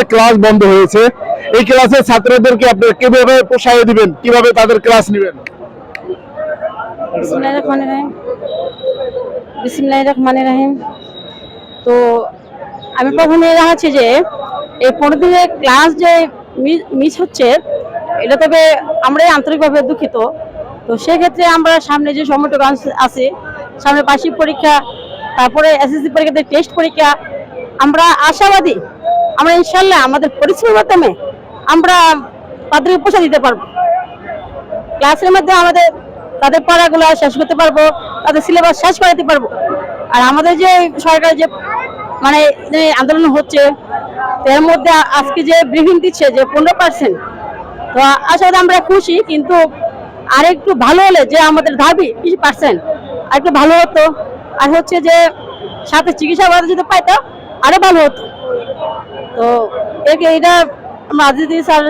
যে ক্লাস বন্ধ হয়েছে? এই ক্লাসের ছাত্রদেরকে আপনি কীভাবে প্রসায় দিবেন? কীভাবে তাদের ক্লাস নেবেন? তো আমি প্রথমে দেখাচ্ছি যে এই পনেরো দিনের ক্লাস যে মিস হচ্ছে, এটা তবে আমরাই আন্তরিকভাবে দুঃখিত। তো সেক্ষেত্রে আমরা সামনে যে সময়টুকু আছে, সামনে বার্ষিক পরীক্ষা, তারপরে এসএসসি পরীক্ষাতে টেস্ট পরীক্ষা, আমরা আশাবাদী আমরা ইনশাল্লাহ আমাদের পরিশ্রমের মাধ্যমে আমরা তাদেরকে পৌঁছে দিতে পারব। ক্লাসের মধ্যে আমাদের তাদের পড়াগুলো শেষ করতে পারব, তাদের সিলেবাস শেষ করাতে পারব। আর আমাদের যে সরকার যে মানে যে আন্দোলন হচ্ছে, এর মধ্যে আজকে যে ব্রিফিং দিচ্ছে যে পনেরো পার্সেন্ট তো আসলে আমরা খুশি, কিন্তু আর একটু ভালো হলে যে আমাদের দাবি বিশ পার্সেন্ট আর একটু ভালো হতো। আর হচ্ছে যে সাথে চিকিৎসা যদি পাইতাম, আরও ভালো হতো। তো একে এটা আমরা আজিজ স্যার